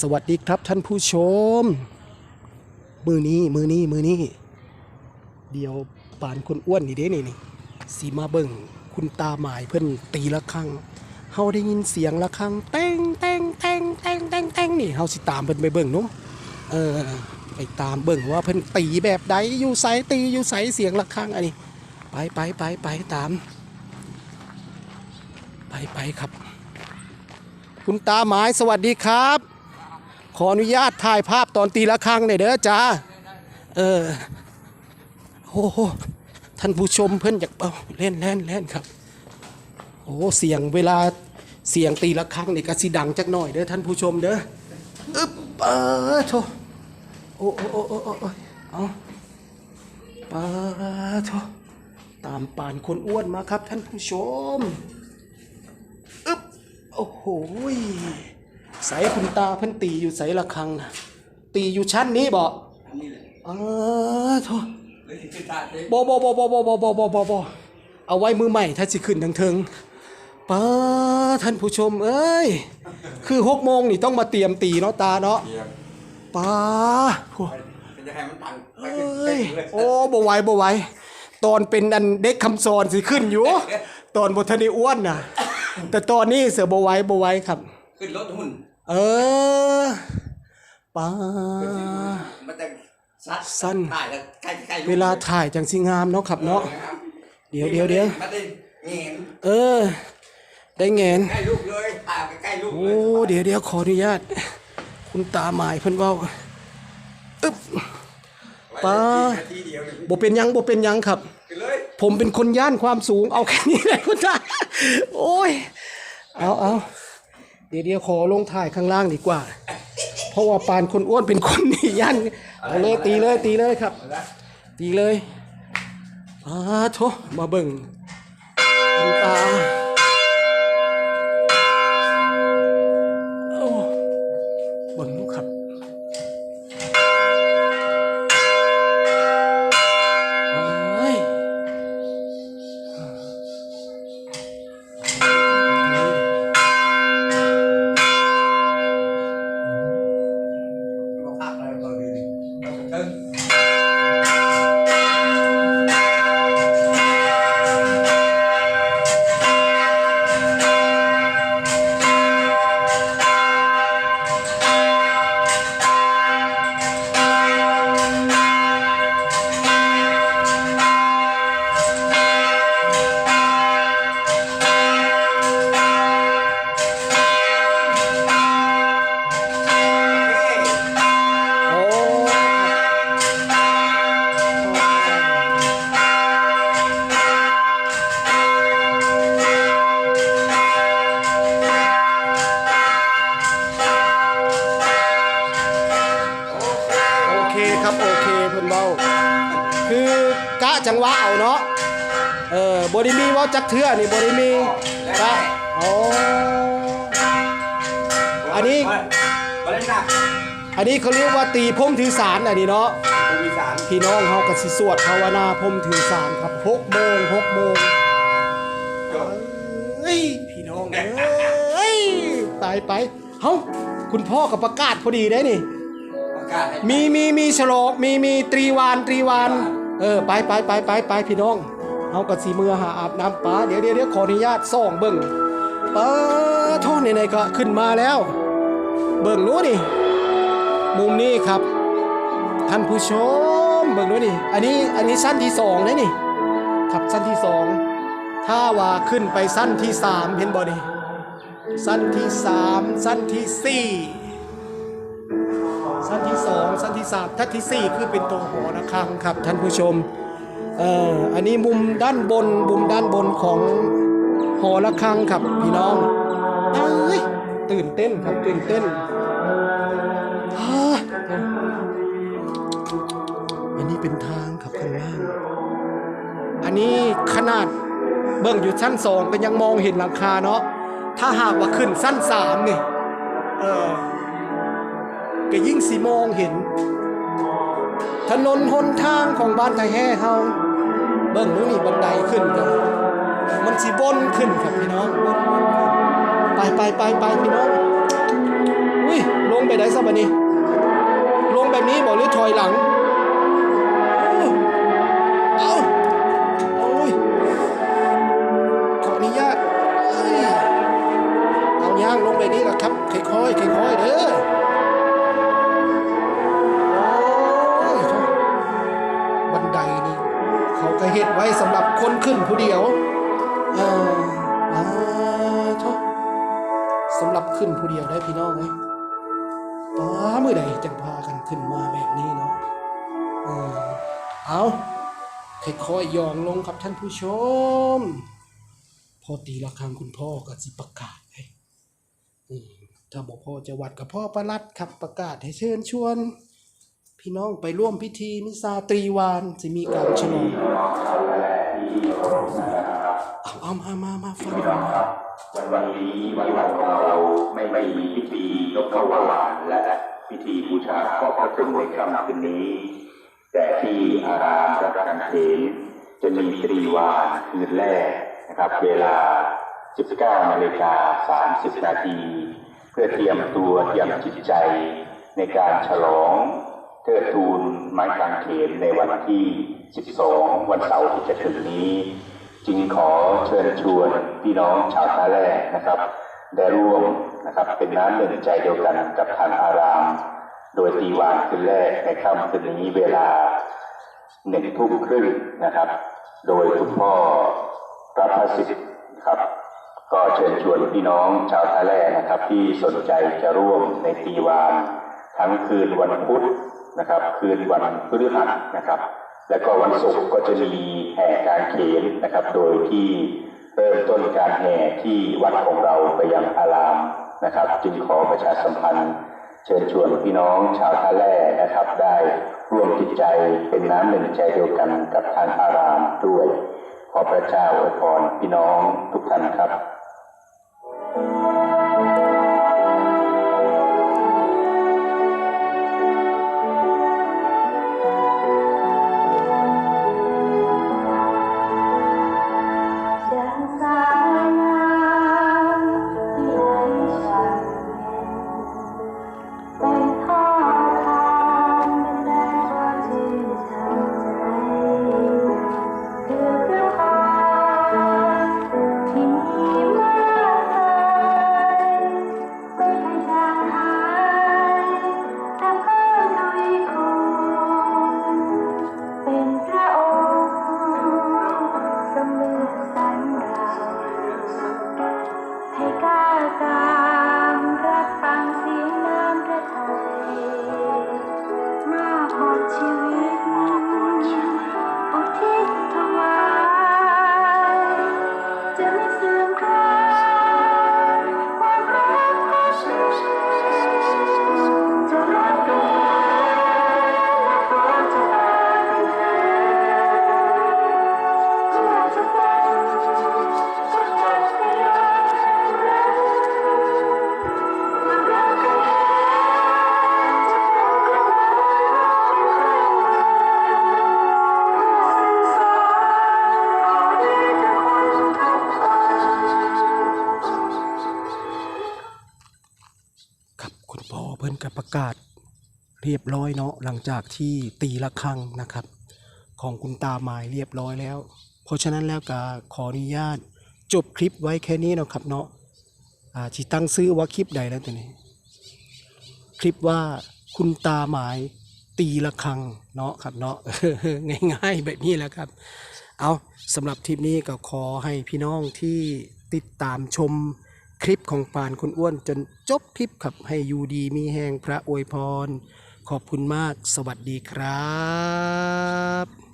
สวัสดีครับท่านผู้ชม มือนี้มือนี้มือนี้ เดี๋ยวปานคนอ้วนนี่เด้นี่นี่สีมาเบิ่งคุณตาหมายเพิ่อนตีละครั้งเฮาได้ยินเสียงละครั้งแต้งแต้งแต้งแต้งแต้งแต้งนี่เฮาสิตามเพิ่นไปเบิ่งเนาะเออไปตามเบิ่งว่าเพิ่นตีแบบใดอยู่ไสตีอยู่ไสเสียงละครั้งอันนี้ไปไปไปไปตาม ไปไปครับ คุณตาหมายสวัสดีครับ ขออนุญาตถ่ายภาพตอนตีละครั้งหน่อยเด้อจ้าเออโอ้โหท่านผู้ชมเพิ่อนอยากเล่นเล่นเล่นครับโอ้เสียงเวลาเสียงตีละครั้งนี่ก็สิดังจักหน่อยเด้อท่านผู้ชมเด้ออึ๊บเออโถโอ้โอ้โอ้โอ้โอ้โอ้เอาปาโถตามป่านคนอ้วนมาครับท่านผู้ชมอึ๊บโอ้โห ใส่คุณตาเพิ่นตีอยู่ใส่ละครังนะตีอยู่ชั้นนี้บ่อันนี้แหละเออโทษเลยที่ขึ้นตาเต็มบ่บ่บ่บ่บ่บ่บ่บ่บ่บ่เอาไว้มือใหม่ถ้าสิขึ้นทางเทิงป้าท่านผู้ชมเอ้ย คือหกโมงนี่ต้องมาเตรียมตีเนาะตาเนาะเยี่ยมป้าโหเป็นจะให้มันตังไปเอขึ้น้ยเลยโอ้บ่ไหวบ่ไหวตอนเป็นอันเด็กคำสอนสิขึ้นอยู่ ตอนบ่ทันได้อ้วนน่ะ แต่ตอนนี้เสือบ่ไหวบ่ไหวครับ ขึ้นรถหุ่น เออป้า มันจะซัดสั้น ถ่ายแล้วใกล้ใกล้เวลาถ่ายจังสิงามเนาะครับเนาะ เดี๋ยวเดี๋ยวเดี๋ยวมันได้เงียนเออ ได้เงนใกล้ลูกเลยถ่ายไปใกล้ลูกโอ้เลยเดี๋ยวเดี๋ยวขออนุญาต คุณตาหมายเพิ่นเว้าอึ๊บป๊านาทีเดียวเนี่ยบ่เป็นหยังบ่เป็นหยังครับขึ้นเลยผมเป็นคนย่านความสูงเอาแค่นี้แหละคุณตาโอ้ย เอาเอา เดี๋ยวเดี๋ยวขอลงถ่ายข้างล่างดีกว่า เพราะว่าปานคนอ้วนเป็นคนนี่ย่านเอาเลยตีเลยตีเลยครับ ตีเลยอาโถมาเบิ่งตา เบาคือกะจังหวะเอาเนาะเออบริมีว่าจักเทื่อนี่บริมีกะอ๋ออันนี้อันนี้เขาเรียกว่าตีพรมถือสารอันนี้เนาะพี่น้องเฮาก็สิสวดภาวนาพรมถือสารครับ6โมง6โมงเอ้ยพี่น้องเอ้ยตายไปเฮ้าคุณพ่อกับประกาศพอดีได้นี่ มีมีมีฉลองมีมีตรีวานตรีวานเออไปไปไปไปไปพี่น้องเฮากับสีมือหาอาบน้ำปลาเดี๋ยวเดี๋ยวขออนุญาตส่องเบิ่งปลาท่อไหนๆก็ขึ้นมาแล้ว เบิ่งนู้นนี่มุมนี้ครับ ท่านผู้ชมเบิ่งนู้นนี่อันนี้อันนี้สั้นที่สองนะนี่ครับสั้นที่สองถ้าว่าขึ้นไปสั้นที่สามเห็นบ่นี่สั้นที่สามสั้นที่สี่ สั้นที่สองสั้นที่สามท่านที่สี่คือเป็นตัวหอระฆังครับท่านผู้ชมเอ่ออันนี้มุมด้านบนมุมด้านบนของหอระฆังครับพี่น้องเอ้ยตื่นเต้นครับตื่นเต้นอันนี้เป็นทางครับข้างล่างอันนี้ขนาดเบิ่งอยู่ชั้นสองก็ยังมองเห็นหลังคาเนาะถ้าหากว่าขึ้นสั้นสามนี่เออ ก็ยิ่งสีมองเห็น ถนนหนทางของบ้านไทยแห่เฮาเบิ่งดูนี่บันไดขึ้นกันมันสิบนขึ้นครับพี่น้องไปไปไปไปพี่น้องอุ้ยลงไปได้ซะบัดนี้ ว้สำหรับคนขึ้นผู้เดียวเอออ่าโทษสำหรับขึ้นผู้เดียวได้พี่น้องไหมป้าเมื่อใดจะพากันขึ้นมาแบบนี้เนาะเออเอาค่อยๆย่องลงครับท่านผู้ชม พอตีละครั้งคุณพ่อก็สิประกาศให้อืมถ้าบอกพ่อจะวัดกับพ่อประลัดครับประกาศให้เชิญชวน พี่น้องไปร่วมพิธีมิซาตรีวานจะมีการฉลองเอาเอามามามาฟังกันวันวันนี้วันวันของเราไม่ไม่มีพิธีนกขวานและพิธีบูชาขอพระคุณในค่ำคืนนี้ แต่ที่อารามรัตนเถนจะมีตรีวานคืนแรกนะครับ เวลา 19นาฬิกา30 นาที เพื่อเตรียมตัวเตรียมจิตใจในการฉลอง เทิดทูนไม้กางเขนในวันที่ 12 วันเสาร์ที่จะถึงนี้ จึงขอเชิญชวนพี่น้องชาวท่าแร่นะครับ ได้ร่วมนะครับเป็นน้ำหนึ่งใจเดียวกันกับทางอาราม โดยตีวานคืนแรกในค่ำคืนนี้เวลาหนึ่งทุ่มครึ่งนะครับ โดยคุณพ่อรับพระสิทธิ์ครับ ก็เชิญชวนพี่น้องชาวท่าแร่นะครับ ที่สนใจจะร่วมในตีวานทั้งคืนวันพุธ นะครับ คืนวันพฤหัสนะครับ และก็วันศุกร์ก็จะมีแห่การเขนนะครับ โดยที่เริ่มต้นการแห่ที่วัดของเราไปยังอารามนะครับ จึงขอประชาสัมพันธ์ เชิญชวนพี่น้องชาวท่าแร่นะครับ ได้ร่วมจิตใจเป็นน้ำหนึ่งใจเดียวกันกับทางอารามด้วย ขอพระเจ้าอวยพรพี่น้องทุกท่านครับ รียบร้อยเนาะหลังจากที่ตีละครั้งนะครับ ของคุณตาหมายเรียบร้อยแล้ว เพราะฉะนั้นแล้วก็ขออนุญาตจบคลิปไว้แค่นี้เนาะครับเนาะอ่าจีตั้งซื้อว่าคลิปใดแล้วตัวนี้ คลิปว่าคุณตาหมายตีละครังเนาะครับเนาะ ง่ายๆแบบนี้แหละครับ เอาสำหรับทริปนี้ก็ขอให้พี่น้องที่ติดตามชมคลิปของปานคุณอ้วนจนจบคลิปครับให้อยู่ดีมีแหงพระอวยพร ขอบคุณมาก สวัสดีครับ